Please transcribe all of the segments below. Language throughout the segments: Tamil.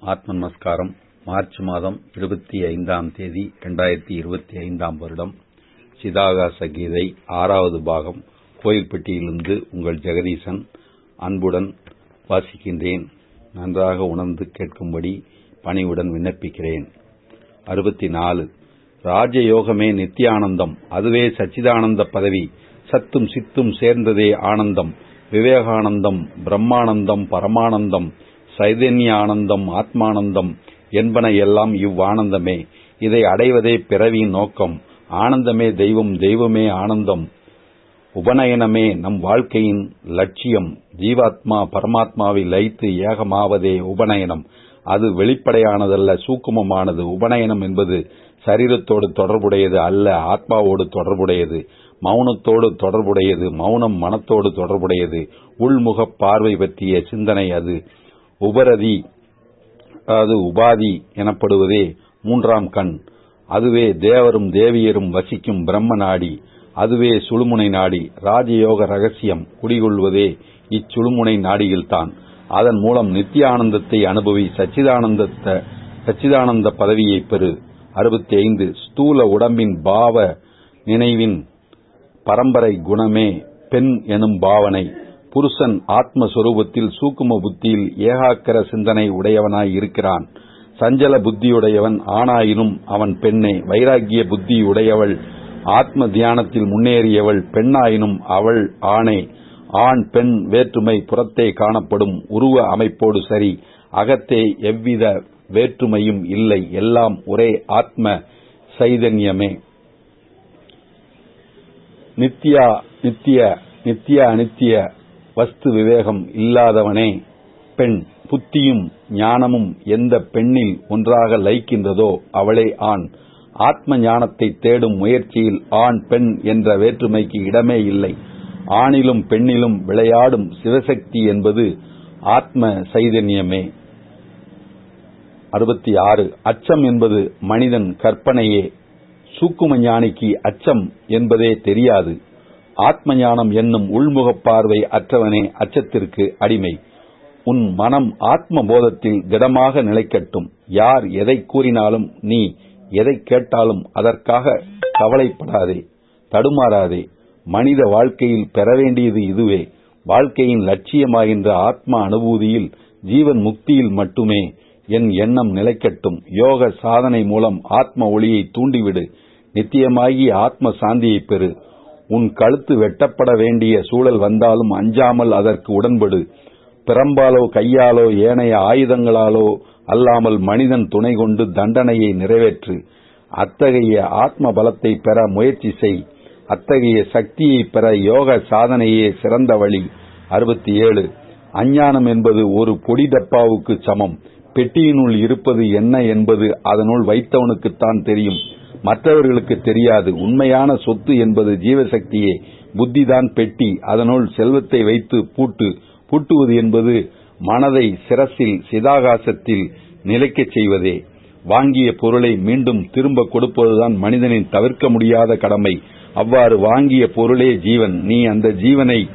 ஆத்ம நமஸ்காரம் மார்ச் மாதம் இருபத்தி ஐந்தாம் தேதி இரண்டாயிரத்தி இருபத்தி ஐந்தாம் வருடம். சிதாகாச கீதை ஆறாவது பாகம். கோயில்பட்டியிலிருந்து உங்கள் ஜெகதீசன் அன்புடன் வாசிக்கின்றேன். நன்றாக உணர்ந்து கேட்கும்படி பணிவுடன் விண்ணப்பிக்கிறேன். அறுபத்தி நாலு. ராஜயோகமே நித்தியானந்தம். அதுவே சச்சிதானந்த பதவி. சத்தும் சித்தும் சேர்ந்ததே ஆனந்தம். விவேகானந்தம் பிரம்மானந்தம் பரமானந்தம். சைதன்யானந்தம் ஆத்மானந்தம் என்பன எல்லாம் இவ்வானந்தமே. இதை அடைவதே பிறவியின் நோக்கம். ஆனந்தமே தெய்வம் தெய்வமே ஆனந்தம். உபநயனமே நம் வாழ்க்கையின் லட்சியம். ஜீவாத்மா பரமாத்மாவை லயித்து ஏகமாவதே உபநயனம். அது வெளிப்படையானதல்ல சூக்குமமானது. உபநயனம் என்பது சரீரத்தோடு தொடர்புடையது அல்ல ஆத்மாவோடு தொடர்புடையது. மௌனத்தோடு தொடர்புடையது மௌனம் மனத்தோடு தொடர்புடையது. உள்முக பார்வை பற்றிய சிந்தனை அது. உபரதி அதாவது உபாதி எனப்படுவதே மூன்றாம் கண். அதுவே தேவரும் தேவியரும் வசிக்கும் பிரம்ம நாடி அதுவே சுழுமுனை நாடி ராஜயோக ரகசியம் குடிகொள்வதே இச்சுழுமுனை நாடியில்தான். அதன் மூலம் நித்தியானந்தத்தை அனுபவி சச்சிதானந்தத்த சச்சிதானந்த பதவியை பெறு. அறுபத்தி ஐந்து ஸ்தூல உடம்பின் பாவ நினைவின் பரம்பரை குணமே பெண் எனும் பாவனை. புருஷன் ஆத்மஸ்வரூபத்தில் சூக்கும புத்தியில் ஏகாக்கர சிந்தனை உடையவனாய் இருக்கிறான். சஞ்சல புத்தியுடையவன் ஆனாயினும் அவன் பெண்ணே. வைராக்கிய புத்தி உடையவள் ஆத்ம தியானத்தில் முன்னேறியவள் பெண்ணாயினும் அவள் ஆணே. ஆண் பெண் வேற்றுமை புறத்தே காணப்படும். உருவ அமைப்போடு சரி. அகத்தே எவ்வித வேற்றுமையும் இல்லை. எல்லாம் ஒரே ஆத்ம சைதன்யமே. நித்யா நித்திய நித்திய அனித்திய வஸ்து விவேகம் இல்லாதவனே. பெண் புத்தியும் ஞானமும் எந்த பெண்ணில் ஒன்றாக லயிக்கின்றதோ அவளே ஆண். ஆத்ம ஞானத்தை தேடும் முயற்சியில் ஆண் பெண் என்ற வேற்றுமைக்கு இடமே இல்லை. ஆணிலும் பெண்ணிலும் விளையாடும் சிவசக்தி என்பது ஆத்ம சைதன்யமே. அறுபத்தி ஆறு அச்சம் என்பது மனிதன் கற்பனையே. சூக்கும ஞானிக்கு அச்சம் என்பதே தெரியாது. ஆத்ம ஞானம் என்னும் உள்முகப் பார்வை அற்றவனே அச்சத்திற்கு அடிமை. உன் மனம் ஆத்ம போதத்தில் திடமாக நிலைக்கட்டும். யார் எதை கூறினாலும் நீ எதை கேட்டாலும் அதற்காக கவலைப்படாதே தடுமாறாதே. மனித வாழ்க்கையில் பெற வேண்டியது இதுவே. வாழ்க்கையின் லட்சியமாகின்ற ஆத்ம அனுபூதியில் ஜீவன் முக்தியில் மட்டுமே என் எண்ணம் நிலைக்கட்டும். யோக சாதனை மூலம் ஆத்ம ஒளியை தூண்டிவிடு. நித்தியமாகி ஆத்ம சாந்தியை பெறு. உன் கழுத்து வெட்டப்பட வேண்டிய சூழல் வந்தாலும் அஞ்சாமல் அதற்கு உடன்படு. பிரம்பாலோ கையாலோ ஏனைய ஆயுதங்களாலோ அல்லாமல் மனிதன் துணை கொண்டு தண்டனையை நிறைவேற்று. அத்தகைய ஆத்ம பலத்தை பெற முயற்சி செய். அத்தகைய சக்தியை பெற யோக சாதனையே சிறந்த வழி. அறுபத்தி ஏழு அஞ்ஞானம் என்பது ஒரு பொடி டப்பாவுக்கு சமம். பெட்டியினுள் இருப்பது என்ன என்பது அதனுள் வைத்தவனுக்குத்தான் தெரியும். மற்றவர்களுக்கு தெரியாது. உண்மையான சொத்து என்பது ஜீவசக்தியே. புத்திதான் பெட்டி. அதனுள் செல்வத்தை வைத்து பூட்டு. பூட்டுவது என்பது மனதை சிரசில் சிதாகாசத்தில் நிலைக்கச் செய்வதே. வாங்கிய பொருளை மீண்டும் திரும்ப கொடுப்பதுதான் மனிதனின் தவிர்க்க முடியாத கடமை. அவ்வாறு வாங்கிய பொருளே ஜீவன். நீ அந்த ஜீவனை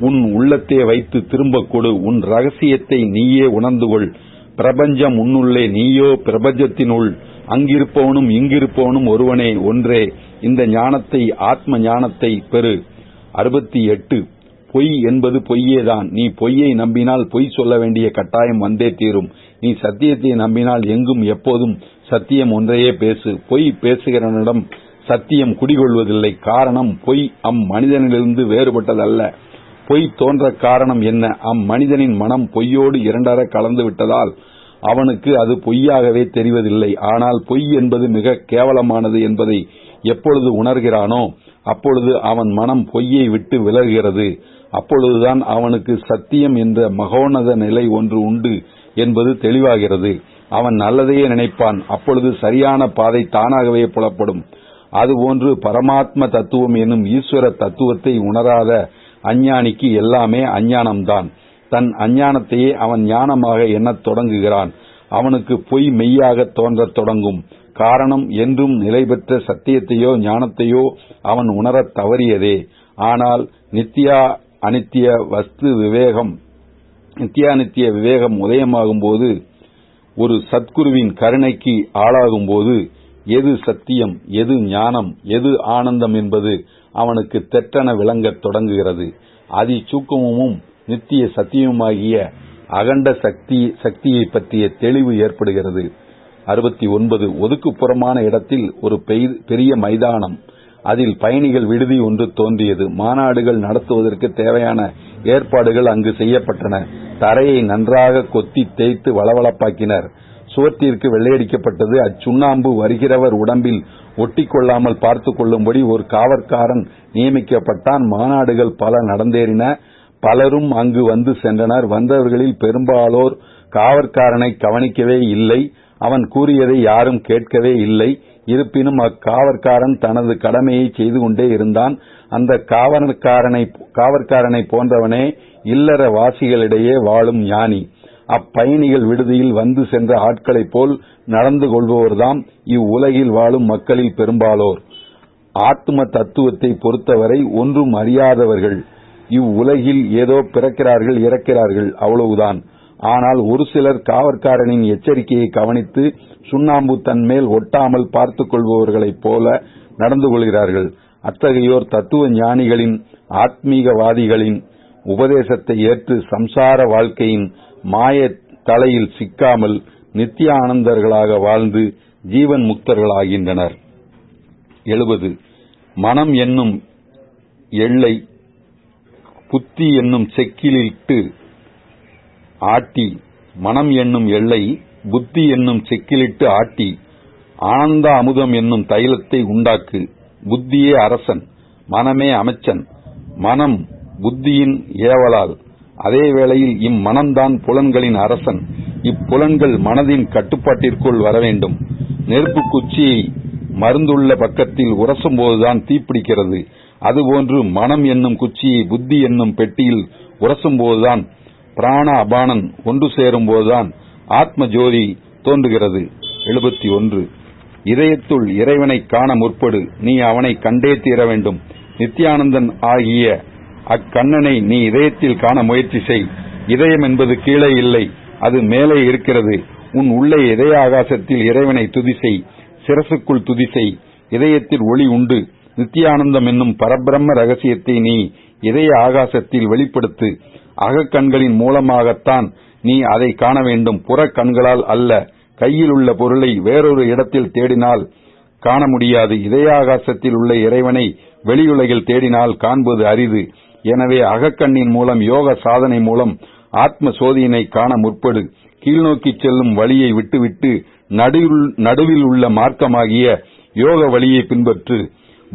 உன் உள்ளத்தே வைத்து திரும்ப கொடு. உன் ரகசியத்தை நீயே உணர்ந்து கொள். பிரபஞ்சம் உன்னுள்ளே. நீயோ பிரபஞ்சத்தினுள். அங்கிருப்பவனும் இங்கிருப்பவனும் ஒருவனே ஒன்றே. இந்த ஞானத்தை ஆத்ம ஞானத்தை பெறு. அறுபத்தி எட்டு பொய் என்பது பொய்யேதான். நீ பொய்யை நம்பினால் பொய் சொல்ல வேண்டிய கட்டாயம் வந்தே தீரும். நீ சத்தியத்தை நம்பினால் எங்கும் எப்போதும் சத்தியம் ஒன்றையே பேசு. பொய் பேசுகிறவனிடம் சத்தியம் குடிகொள்வதில்லை. காரணம் பொய் அம் மனிதனிலிருந்து வேறுபட்டதல்ல. பொய் தோன்ற காரணம் என்ன? அம்மனிதனின் மனம் பொய்யோடு இரண்டர கலந்து விட்டதால் அவனுக்கு அது பொய்யாகவே தெரிவதில்லை. ஆனால் பொய் என்பது மிக கேவலமானது என்பதை எப்பொழுது உணர்கிறானோ அப்பொழுது அவன் மனம் பொய்யை விட்டு விலகுகிறது. அப்பொழுதுதான் அவனுக்கு சத்தியம் என்ற மகோன்னத நிலை ஒன்று உண்டு என்பது தெளிவாகிறது. அவன் நல்லதையே நினைப்பான். அப்பொழுது சரியான பாதை தானாகவே புலப்படும். அதுபோன்று பரமாத்ம தத்துவம் என்னும் ஈஸ்வர தத்துவத்தை உணராத அஞ்ஞானிக்கு எல்லாமே அஞ்ஞானம்தான். தன் அஞ்ஞானத்தையே அவன் ஞானமாக எண்ணத் தொடங்குகிறான். அவனுக்கு பொய் மெய்யாக தோன்றத் தொடங்கும். காரணம் என்றும் நிலை பெற்ற சத்தியத்தையோ ஞானத்தையோ அவன் உணரத் தவறியதே. ஆனால் நித்யா அனித்திய வஸ்து விவேகம் நித்தியானித்திய விவேகம் உதயமாகும் போது ஒரு சத்குருவின் கருணைக்கு ஆளாகும் போது எது சத்தியம் எது ஞானம் எது ஆனந்தம் என்பது அவனுக்கு தெற்றென விளங்கத் தொடங்குகிறது. அதிசூக்கமும் நித்திய சத்தியமாகிய அகண்ட சக்தி சக்தியை பற்றிய தெளிவு ஏற்படுகிறது. அறுபத்தி ஒன்பது ஒதுக்குப்புறமான இடத்தில் ஒரு பெரிய மைதானம். அதில் பயணிகள் விடுதி ஒன்று தோன்றியது. மாநாடுகள் நடத்துவதற்கு தேவையான ஏற்பாடுகள் அங்கு செய்யப்பட்டன. தரையை நன்றாக கொத்தி தேய்த்து வளவளப்பாக்கினர். சுவற்றிற்கு வெள்ளையடிக்கப்பட்டது. அச்சுண்ணாம்பு வருகிறவர் உடம்பில் ஒட்டிக்கொள்ளாமல் பார்த்து கொள்ளும்படி ஒரு காவற்காரன் நியமிக்கப்பட்டான். மாநாடுகள் பல நடந்தேறின. பலரும் அங்கு வந்து சென்றனர். வந்தவர்களில் பெரும்பாலோர் காவற்காரனை கவனிக்கவே இல்லை. அவன் கூறியதை யாரும் கேட்கவே இல்லை. இருப்பினும் அக்காவற்காரன் தனது கடமையை செய்து கொண்டே இருந்தான். அந்த காவற்காரனை காவற்காரனை போன்றவனே இல்லற வாசிகளிடையே வாழும் ஞானி. அப்பயணிகள் விடுதியில் வந்து சென்ற ஆட்களைப் போல் நடந்து கொள்பவர்தாம். இவ்வுலகில் வாழும் மக்களில் பெரும்பாலோர். ஆத்ம தத்துவத்தை பொறுத்தவரை ஒன்றும் அறியாதவர்கள். இவ்வுலகில் ஏதோ பிறக்கிறார்கள் இறக்கிறார்கள் அவ்வளவுதான். ஆனால் ஒரு சிலர் காவற்காரனின் எச்சரிக்கையை கவனித்து சுண்ணாம்பு தன்மேல் ஒட்டாமல் பார்த்துக் கொள்பவர்களைப் போல நடந்து கொள்கிறார்கள். அத்தகையோர் தத்துவ ஞானிகளின் ஆத்மீகவாதிகளின் உபதேசத்தை ஏற்று சம்சார வாழ்க்கையின் மாய தலையில் சிக்காமல் நித்திய ஆனந்தர்களாக வாழ்ந்து ஜீவன் முக்தர்களாகின்றனர். எழுபது. மனம் என்னும் எல்லை புத்தி என்னும் செக்கிலிட்டு ஆட்டி மனம் என்னும் எல்லை புத்தி என்னும் செக்கிலிட்டு ஆட்டி ஆனந்த அமுதம் என்னும் தைலத்தை உண்டாக்கு புத்தியே அரசன் மனமே அமைச்சன் மனம் புத்தியின் ஏவலால். அதே வேளையில் இம்மனம்தான் புலன்களின் அரசன் இப்புலன்கள் மனதின் கட்டுப்பாட்டிற்குள் வர வேண்டும் நெருப்பு குச்சியை மருந்துள்ள பக்கத்தில் உரசும் போதுதான் தீப்பிடிக்கிறது. அதுபோன்று மனம் என்னும் குச்சியை புத்தி என்னும் பெட்டியில் உரசும் போதுதான் பிராண அபானன் ஒன்று சேரும் போதுதான் ஆத்ம ஜோதி தோன்றுகிறது. எழுபத்தி ஒன்று. இதயத்துள் இறைவனை காண முற்படு. நீ அவனை கண்டே தீர வேண்டும். நித்யானந்தன் ஆகிய அக்கண்ணனை நீ இதயத்தில் காண முயற்சி செய். இதயம் என்பது கீழே இல்லை அது மேலே இருக்கிறது. உன் உள்ளே இதய ஆகாசத்தில் இறைவனை துதிசை சிரசுக்குள் துதிசை இதயத்தில் ஒளி உண்டு. நித்தியானந்தம் என்னும் பரபிரம்ம ரகசியத்தை நீ இதய ஆகாசத்தில் வெளிப்படுத்து. அகக்கண்களின் மூலமாகத்தான் நீ அதை காண வேண்டும். புற கண்களால் அல்ல. கையில் உள்ள பொருளை வேறொரு இடத்தில் தேடினால் காண முடியாது. இதயாகாசத்தில் உள்ள இறைவனை வெளியுலகில் தேடினால் காண்பது அரிது. எனவே அகக்கண்ணின் மூலம் யோக சாதனை மூலம் ஆத்ம சோதியினை காண முற்படு. கீழ்நோக்கி செல்லும் வழியை விட்டுவிட்டு நடுவில் உள்ள மார்க்கமாகிய யோக வழியை பின்பற்று.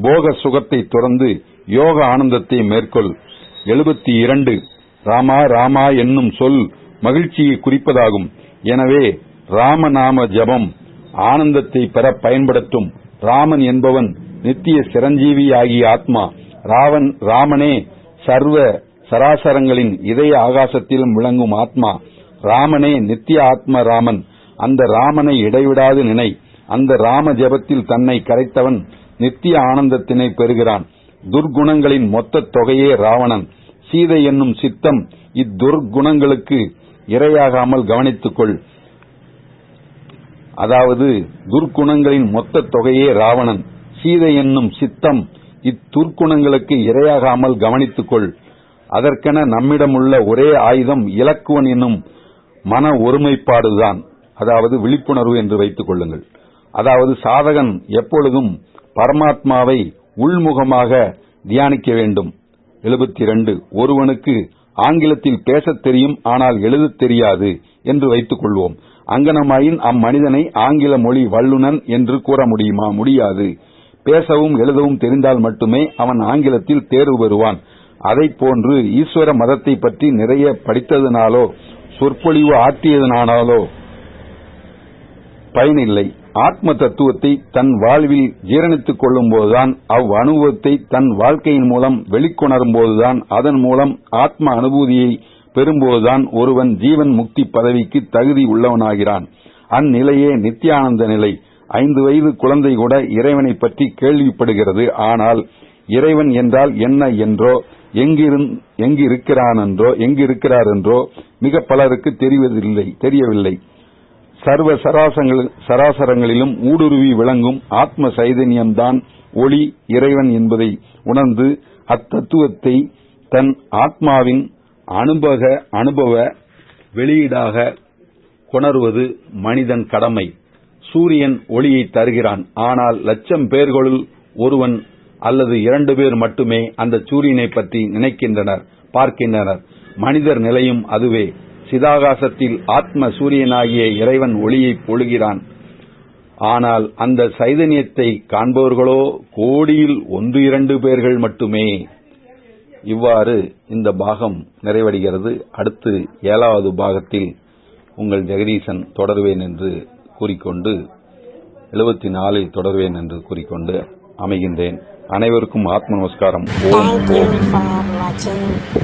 போக சுகத்தை துறந்து யோக ஆனந்தத்தை மேற்கொள். எழுபத்தி இரண்டு. ராமா ராமா என்னும் சொல் மகிழ்ச்சியை குறிப்பதாகும். எனவே ராமநாம ஜபம் ஆனந்தத்தை பெற பயன்படுத்தும். ராமன் என்பவன் நித்திய சிரஞ்சீவி ஆகிய ஆத்மா. ராவன் ராமனே சர்வ சராசரங்களின் இதய ஆகாசத்திலும் விளங்கும் ஆத்மா. ராமனே நித்திய ஆத்ம ராமன். அந்த ராமனை இடைவிடாது நினை. அந்த ராம ஜபத்தில் தன்னை கரைத்தவன் நித்திய ஆனந்தத்தினை பெறுகிறான். துர்குணங்களின் மொத்த தொகையே ராவணன். சீதை என்னும் சித்தம் இத்துர்குணங்களுக்கு இரையாகாமல் கவனித்துக்கொள். அதாவது துர்க்குணங்களின் மொத்த தொகையே ராவணன். சீதை என்னும் சித்தம் இத்துர்க்குணங்களுக்கு இரையாகாமல் கவனித்துக்கொள். அதற்கென நம்மிடமுள்ள ஒரே ஆயுதம் இலக்குவன் என்னும் மன ஒருமைப்பாடுதான். அதாவது விழிப்புணர்வு என்று வைத்துக் கொள்ளுங்கள். அதாவது சாதகன் எப்பொழுதும் பரமாத்மாவை உள்முகமாக தியானிக்க வேண்டும். எழுபத்தி ரெண்டு ஒருவனுக்கு ஆங்கிலத்தில் பேசத் தெரியும் ஆனால் எழுதத் தெரியாது என்று வைத்துக் கொள்வோம். அங்கனமாயின் அம்மனிதனை ஆங்கில மொழி வல்லுநன் என்று கூற முடியுமா? முடியாது. பேசவும் எழுதவும் தெரிந்தால் மட்டுமே அவன் ஆங்கிலத்தில் தேர்வு பெறுவான். அதை போன்று ஈஸ்வர மதத்தை பற்றி நிறைய படித்ததனாலோ சொற்பொழிவு ஆற்றியதனாலோ பயனில்லை. ஆத்ம தத்துவத்தை தன் வாழ்வில் ஜீரணித்துக் கொள்ளும் போதுதான் அவ் அனுபவத்தை தன் வாழ்க்கையின் மூலம் வெளிக்கொணரும் போதுதான் அதன் மூலம் ஆத்ம அனுபூதியை பெறும்போதுதான் ஒருவன் ஜீவன் முக்தி பதவிக்கு தகுதி உள்ளவனாகிறான். அந்நிலையே நித்தியானந்த நிலை. ஐந்து வயது குழந்தை கூட இறைவனை பற்றி கேள்விப்படுகிறது. ஆனால் இறைவன் என்றால் என்ன என்றோ எங்கிருந் என்றோ எங்கிருக்கிறார் என்றோ மிக பலருக்கு தெரிவதில்லை தெரியவில்லை. சர்வ சராசரங்களிலும் ஊடுருவி விளங்கும் ஆத்ம சைதன்யம்தான் ஒளி இறைவன் என்பதை உணர்ந்து அத்தத்துவத்தை தன் ஆத்மாவின் அனுபக அனுபவ வெளியீடாக கொணர்வது மனிதன் கடமை. சூரியன் ஒளியை தருகிறான். ஆனால் லட்சம் பேர்களுள் ஒருவன் அல்லது இரண்டு பேர் மட்டுமே அந்த சூரியனை பற்றி நினைக்கின்றனர் பார்க்கின்றனர். மனிதர் நிலையும் அதுவே. சிதாகாசத்தில் ஆத்ம சூரியனாகிய இறைவன் ஒளியை பொழுகிறான். ஆனால் அந்த சைதன்யத்தை காண்பவர்களோ கோடியில் ஒன்று இரண்டு பேர்கள் மட்டுமே. இவ்வாறு இந்த பாகம் நிறைவடைகிறது. அடுத்து ஏழாவது பாகத்தில் உங்கள் ஜெகதீசன் தொடர்வேன் என்று கூறிக்கொண்டு எழுபத்தி நாலில் தொடர்வேன் என்று கூறிக்கொண்டு அமைகின்றேன். அனைவருக்கும் ஆத்ம நமஸ்காரம். ஓம் ஓம்.